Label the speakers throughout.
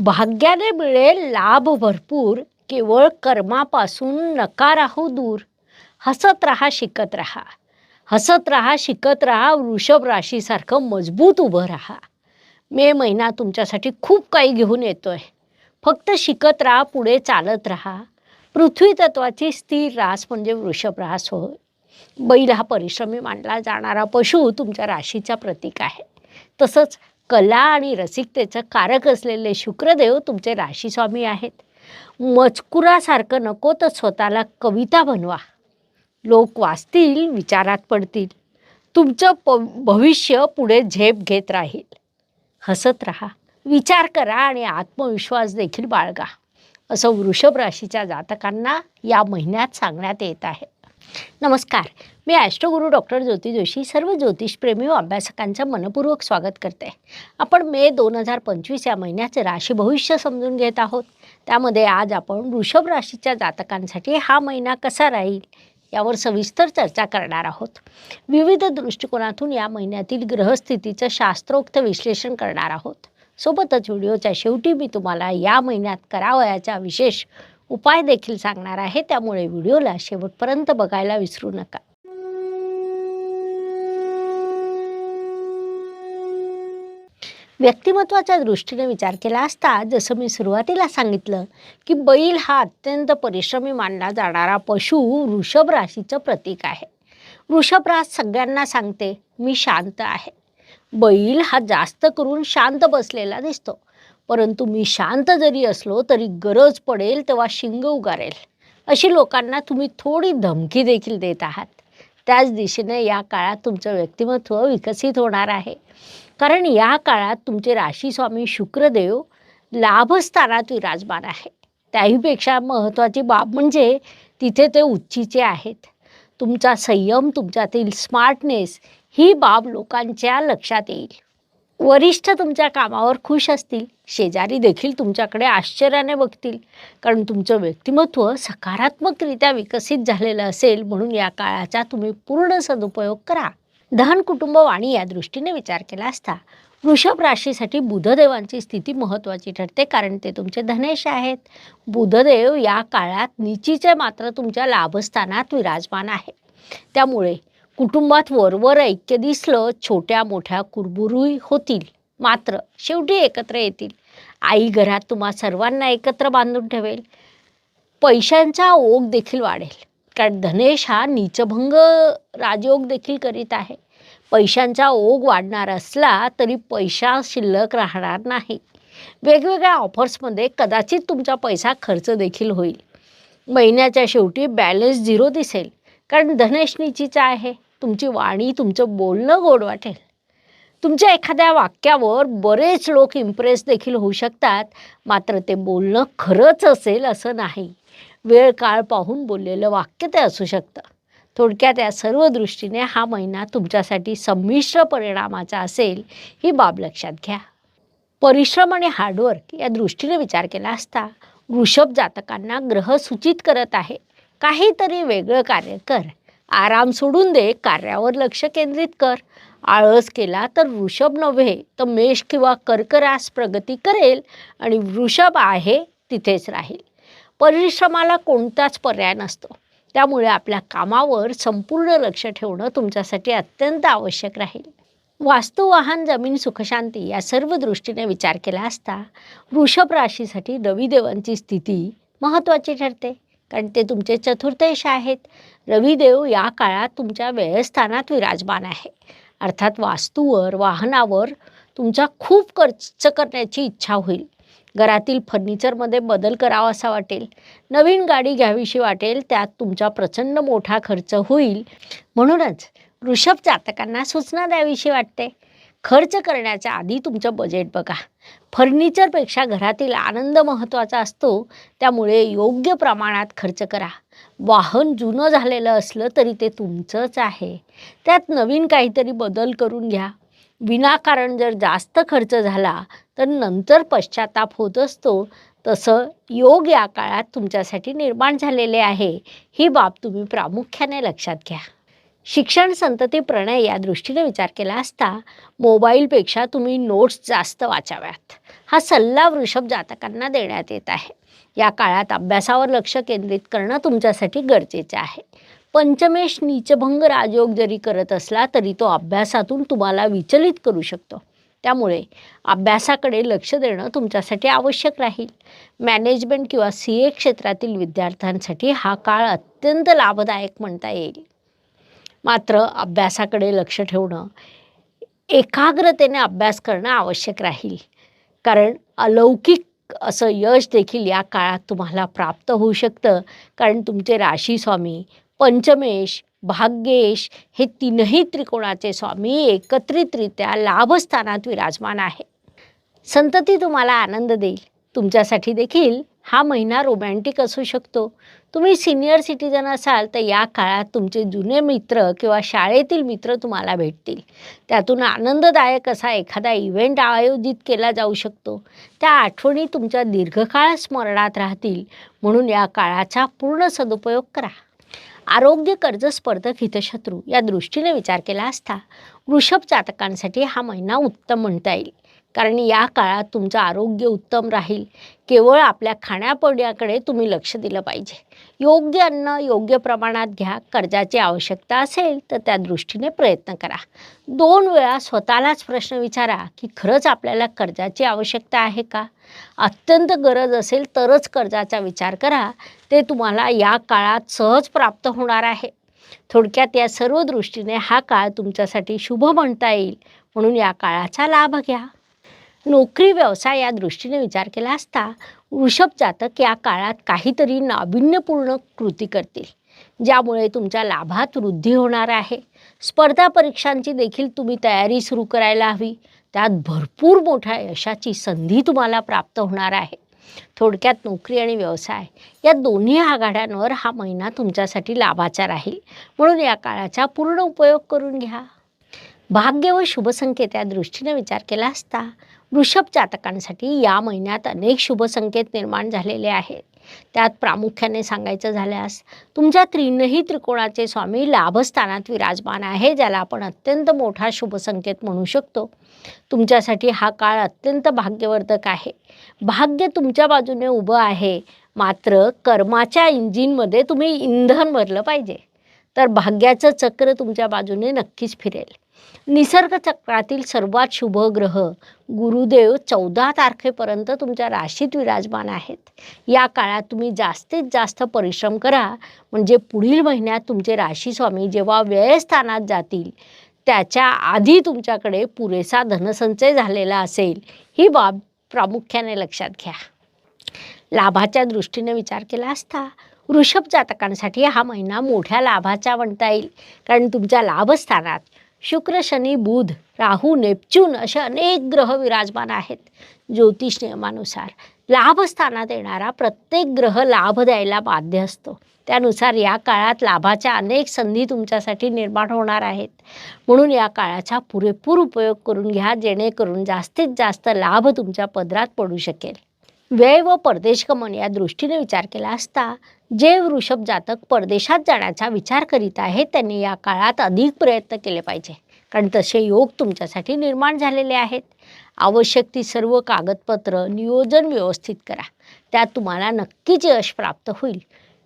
Speaker 1: भाग्याने मिळेल लाभ भरपूर केवळ कर्मापासून नका राहू दूर. हसत राहा शिकत राहा. हसत राहा शिकत राहा वृषभ राशीसारखं मजबूत उभं राहा. मे महिना तुमच्यासाठी खूप काही घेऊन येतोय. फक्त शिकत राहा पुढे चालत राहा. पृथ्वी तत्वाची स्थिर रास म्हणजे वृषभ रास होय. बैल हा परिश्रमी मानला जाणारा पशु तुमच्या राशीचा प्रतीक आहे. तसंच कला आणि रसिकतेचं कारक असलेले शुक्रदेव तुमचे राशीस्वामी आहेत. मजकुरासारखं नको तर स्वतःला कविता बनवा. लोक वाचतील विचारात पडतील. तुमचं प भविष्य पुढे झेप घेत राहील. हसत राहा. विचार करा आणि आत्मविश्वास देखील बाळगा. असं वृषभ राशीच्या जातकांना या महिन्यात सांगण्यात येत आहे. नमस्कार. मी ॲस्ट्रोगुरू डॉक्टर ज्योती जोशी सर्व ज्योतिषप्रेमी व अभ्यासकांचं मनपूर्वक स्वागत करते. आपण मे दोन हजार पंचवीस या महिन्याचे राशी भविष्य समजून घेत आहोत. त्यामध्ये आज आपण वृषभ राशीच्या जातकांसाठी हा महिना कसा राहील यावर सविस्तर चर्चा करणार आहोत. विविध दृष्टिकोनातून या महिन्यातील ग्रहस्थितीचं शास्त्रोक्त विश्लेषण करणार आहोत. सोबतच व्हिडिओच्या शेवटी मी तुम्हाला या महिन्यात करावयाचा विशेष उपाय देखील सांगणार आहे. त्यामुळे व्हिडिओला शेवटपर्यंत बघायला विसरू नका. व्यक्तिमत्वाच्या दृष्टीने विचार केला असता जसं मी सुरुवातीला सांगितलं की बैल हा अत्यंत परिश्रमी मानला जाणारा पशु वृषभ राशीचं प्रतीक आहे. वृषभ रास सगळ्यांना सांगते मी शांत आहे. बैल हा जास्त करून शांत बसलेला दिसतो. परंतु मी शांत जरी असलो तरी गरज पडेल तेव्हा शिंग उगारेल. अशी लोकांना तुम्ही थोडी धमकी देखील देत आहात. त्याच दिशेने या काळात तुमचं व्यक्तिमत्व विकसित होणार आहे. कारण या काळात तुमचे राशीस्वामी शुक्रदेव लाभस्थानात विराजमान आहे. त्याहीपेक्षा महत्त्वाची बाब म्हणजे तिथे ते उच्चीचे आहेत. तुमचा संयम तुमच्यातील स्मार्टनेस ही बाब लोकांच्या लक्षात येईल. वरिष्ठ तुमच्या कामावर खुश असतील शेजारी देखील तुमच्याकडे आश्चर्याने बघतील. कारण तुमचं व्यक्तिमत्व सकारात्मकरित्या विकसित झालेलं असेल म्हणून या काळाचा तुम्ही पूर्ण सदुपयोग करा. धन कुटुंब वाणी या दृष्टीने विचार केला असता वृषभ राशीसाठी बुधदेवांची स्थिती महत्त्वाची ठरते कारण ते तुमचे धनेश आहेत. बुधदेव या काळात निचीचे मात्र तुमच्या लाभस्थानात विराजमान आहे. त्यामुळे कुटुंबात वरवर ऐक्य दिसलं छोट्या मोठ्या कुरबुरूही होतील. मात्र शेवटी एकत्र येतील. आई घरात तुम्हा सर्वांना एकत्र बांधून ठेवेल. पैशांचा ओघ देखील वाढेल. कारण धनेश हा नीचभंग राजयोग देखील करीत आहे. पैशांचा ओघ वाढणार असला तरी पैसा शिल्लक राहणार नाही. वेगवेगळ्या ऑफर्समध्ये कदाचित तुमचा पैसा खर्च देखील होईल. महिन्याच्या शेवटी बॅलन्स झिरो दिसेल. कारण धनेश निचीचा आहे. तुमची वाणी तुमचं बोलणं गोड वाटेल. तुमच्या एखाद्या वाक्यावर बरेच लोक इम्प्रेस देखील होऊ शकतात. मात्र ते बोलणं खरंच असेल असं नाही. वेळ काळ पाहून बोललेलं वाक्य ते असू शकतं. थोडक्यात या सर्व दृष्टीने हा महिना तुमच्यासाठी संमिश्र परिणामाचा असेल ही बाब लक्षात घ्या. परिश्रम आणि हार्डवर्क या दृष्टीने विचार केला असता वृषभ जातकांना ग्रह सूचित करत आहे काहीतरी वेगळं कार्य कर. आराम सोडून दे कार्यावर लक्ष केंद्रित कर. आळस केला तर वृषभ नव्हे तर मेष किंवा कर्करास प्रगती करेल आणि वृषभ आहे तिथेच राहील. परिश्रमाला कोणताच पर्याय नसतो. त्यामुळे आपल्या कामावर संपूर्ण लक्ष ठेवणं तुमच्यासाठी अत्यंत आवश्यक राहील. वास्तू वाहन जमीन सुखशांती या सर्व दृष्टीने विचार केला असता वृषभ राशीसाठी रविदेवांची स्थिती महत्त्वाची ठरते. कारण ते तुमचे चतुर्थेश आहेत. रविदेव या काळात तुमच्या व्ययस्थानात विराजमान आहे. अर्थात वास्तूवर वाहनावर तुमचा खूप खर्च करण्याची इच्छा होईल. घरातील फर्निचरमध्ये बदल करावा असा वाटेल. नवीन गाडी घ्यावीशी वाटेल. त्यात तुमचा प्रचंड मोठा खर्च होईल. म्हणूनच वृषभ जातकांना सूचना द्यावीशी वाटते. खर्च करण्याच्या आधी तुमचं बजेट बघा. फर्निचरपेक्षा घरातील आनंद महत्त्वाचा असतो त्यामुळे योग्य प्रमाणात खर्च करा. वाहन जुनं झालेलं असलं तरी ते तुमचंच आहे. त्यात नवीन काहीतरी बदल करून घ्या. विनाकारण जर जास्त खर्च झाला तर नंतर पश्चाताप होत असतो. तसं योग या काळात तुमच्यासाठी निर्माण झालेले आहे. ही बाब तुम्ही प्रामुख्याने लक्षात घ्या. शिक्षण संतती प्रणय या दृष्टीने विचार केला असता मोबाईलपेक्षा तुम्ही नोट्स जास्त वाचाव्यात. हा सल्ला वृषभ जातकांना देण्यात येत आहे. या काळात अभ्यासावर लक्ष केंद्रित करणं तुमच्यासाठी गरजेचं आहे. पंचमेश नीचभंग राजयोग जरी करत असला तरी तो अभ्यासातून तुम्हाला विचलित करू शकतो. त्यामुळे अभ्यासाकडे लक्ष देणं तुमच्यासाठी आवश्यक राहील. मॅनेजमेंट किंवा सी ए क्षेत्रातील विद्यार्थ्यांसाठी हा काळ अत्यंत लाभदायक म्हणता येईल. मात्र अभ्यासाकडे लक्ष ठेवणं एकाग्रतेने अभ्यास करणं आवश्यक राहील. कारण अलौकिक असं यश देखील या काळात तुम्हाला प्राप्त होऊ शकतं. कारण तुमचे राशी स्वामी पंचमेश भाग्येश हे तीनही त्रिकोणाचे स्वामी एकत्रितरित्या लाभस्थानात विराजमान आहे संतती तुम्हाला आनंद देईल. तुमच्यासाठी देखील हा महिना रोमॅन्टिक असू शकतो. तुम्ही सिनियर सिटीजन असाल तर या काळात तुमचे जुने मित्र किंवा शाळेतील मित्र तुम्हाला भेटतील. त्यातून आनंददायक असा एखादा इव्हेंट आयोजित केला जाऊ शकतो. त्या आठवणी तुमच्या दीर्घकाळ स्मरणात राहतील. म्हणून या काळाचा पूर्ण सदुपयोग करा. आरोग्य कर्ज स्पर्धक हितशत्रू या दृष्टीने विचार केला असता वृषभ जातकांसाठी हा महिना उत्तम म्हणता येईल. कारण या काळात तुमचं आरोग्य उत्तम राहील. केवळ आपल्या खाण्यापिण्याकडे तुम्ही लक्ष दिलं पाहिजे. योग्य अन्न योग्य प्रमाणात घ्या. कर्जाची आवश्यकता असेल तर त्या दृष्टीने प्रयत्न करा. दोन वेळा स्वतःलाच प्रश्न विचारा की खरंच आपल्याला कर्जाची आवश्यकता आहे का? अत्यंत गरज असेल तरच कर्जाचा विचार करा. ते तुम्हाला या काळात सहज प्राप्त होणार आहे. थोडक्यात या सर्व दृष्टीने हा काळ तुमच्यासाठी शुभ म्हणता येईल. म्हणून या काळाचा लाभ घ्या. नोकरी व्यवसाय या दृष्टीने विचार केला असता वृषभ जातक या काळात काहीतरी नाविन्यपूर्ण कृती करतील ज्यामुळे तुमच्या लाभात वृद्धी होणार आहे. स्पर्धा परीक्षांची देखील तुम्ही तयारी सुरू करायला हवी. त्यात भरपूर मोठ्या यशाची संधी तुम्हाला प्राप्त होणार आहे. थोडक्यात नोकरी आणि व्यवसाय या दोन्ही आघाड्यांवर हा महिना तुमच्यासाठी लाभाचा राहील. म्हणून या काळाचा पूर्ण उपयोग करून घ्या. भाग्य व शुभसंकेत या दृष्टीने विचार केला असता वृषभ जातकांसाठी या महिन्यात अनेक शुभसंकेत निर्माण झालेले आहेत. त्यात प्रामुख्याने सांगायचं झाल्यास तुमच्या त्रिनही त्रिकोणाचे स्वामी लाभस्थानात विराजमान आहे ज्याला आपण अत्यंत मोठा शुभसंकेत म्हणू शकतो. तुमच्यासाठी हा काळ अत्यंत भाग्यवर्धक आहे. भाग्य तुमच्या बाजूने उभं आहे मात्र कर्माच्या इंजिनमध्ये तुम्ही इंधन भरलं पाहिजे. तर भाग्याचं चक्र तुमच्या बाजूने नक्कीच फिरेल. निसर्गचक्रातील सर्वात शुभ ग्रह गुरुदेव चौदा तारखेपर्यंत तुमच्या राशीत विराजमान आहेत. या काळात तुम्ही जास्तीत जास्त परिश्रम करा. म्हणजे पुढील महिन्यात तुमचे राशी स्वामी जेव्हा व्ययस्थानात जातील त्याच्या आधी तुमच्याकडे पुरेसा धनसंचय झालेला असेल ही बाब प्रामुख्याने लक्षात घ्या. लाभाच्या दृष्टीने विचार केला असता वृषभ जातकांसाठी हा महिना मोठ्या लाभाचा म्हणता येईल. कारण तुमच्या लाभस्थानात शुक्र शनी बुध राहू नेपच्यून असे अनेक ग्रह विराजमान आहेत ज्योतिष नियमानुसार. लाभस्थानात येणारा प्रत्येक ग्रह लाभ द्यायला बाध्य असतो. त्यानुसार या काळात लाभाच्या अनेक संधी तुमच्यासाठी निर्माण होणार आहेत. म्हणून या काळाचा पुरेपूर उपयोग करून घ्या जेणेकरून जास्तीत जास्त लाभ तुमच्या पदरात पडू शकेल. व्यय व परदेशगमन या दृष्टीने विचार केला असता जे वृषभ जातक परदेशात जाण्याचा विचार करीत आहेत त्यांनी या काळात अधिक प्रयत्न केले पाहिजे. कारण तसे योग तुमच्यासाठी निर्माण झालेले आहेत. आवश्यक ती सर्व कागदपत्र नियोजन व्यवस्थित करा. त्यात तुम्हाला नक्कीच यश प्राप्त होईल.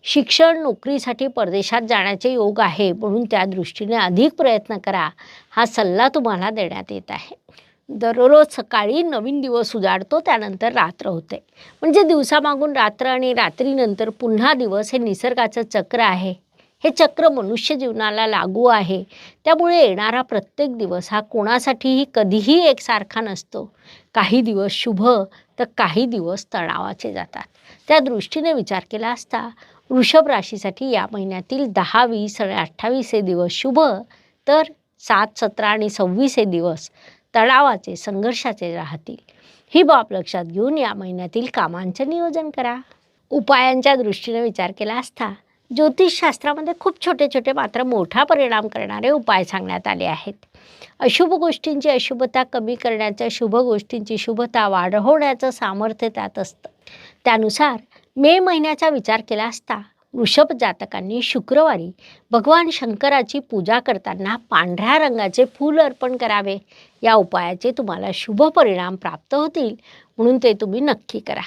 Speaker 1: शिक्षण नोकरीसाठी परदेशात जाण्याचे योग आहे म्हणून त्या दृष्टीने अधिक प्रयत्न करा. हा सल्ला तुम्हाला देण्यात येत आहे. दररोज सकाळी नवीन दिवस उजाडतो त्यानंतर रात्र होते. म्हणजे दिवसामागून रात्र आणि रात्रीनंतर पुन्हा दिवस हे निसर्गाचं चक्र आहे. हे चक्र मनुष्य जीवनाला लागू आहे. त्यामुळे येणारा प्रत्येक दिवस हा कोणासाठीही कधीही एकसारखा नसतो. काही दिवस शुभ तर काही दिवस तणावाचे जातात. त्या दृष्टीने विचार केला असता वृषभ राशीसाठी या महिन्यातील दहा वीस आणि अठ्ठावीस हे दिवस शुभ तर सात सतरा आणि सव्वीस हे दिवस तणावाचे संघर्षाचे राहतील. ही बाब लक्षात घेऊन या महिन्यातील कामांचे नियोजन करा. उपायांच्या दृष्टीने विचार केला असता ज्योतिषशास्त्रामध्ये खूप छोटे छोटे मात्र मोठा परिणाम करणारे उपाय सांगण्यात आले आहेत. अशुभ गोष्टींची अशुभता कमी करण्याच्या शुभ गोष्टींची शुभता वाढवण्याचं सामर्थ्य त्यात असतं. त्यानुसार मे महिन्याचा विचार केला असता वृषभ जातकांनी शुक्रवारी भगवान शंकराची पूजा करताना पांढऱ्या रंगाचे फूल अर्पण करावे. या उपायाचे तुम्हाला शुभ परिणाम प्राप्त होतील म्हणून ते तुम्ही नक्की करा.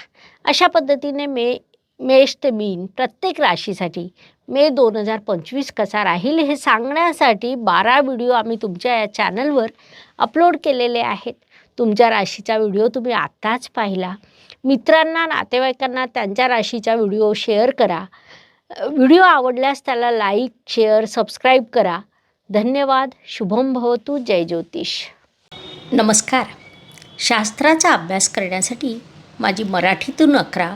Speaker 1: अशा पद्धतीने मे मेष ते मीन प्रत्येक राशीसाठी. मे दोन हजार पंचवीस कसा राहील हे सांगण्यासाठी बारा व्हिडिओ आम्ही तुमच्या या चॅनलवर अपलोड केलेले आहेत. तुमच्या राशीचा व्हिडिओ तुम्ही आत्ताच पाहिला. मित्रांना नातेवाईकांना त्यांच्या राशीचा व्हिडिओ शेअर करा. व्हिडिओ आवडल्यास त्याला लाईक शेअर सबस्क्राईब करा. धन्यवाद. शुभम भवतू. जय ज्योतिष. नमस्कार. शास्त्राचा अभ्यास करण्यासाठी माझी मराठीतून अकरा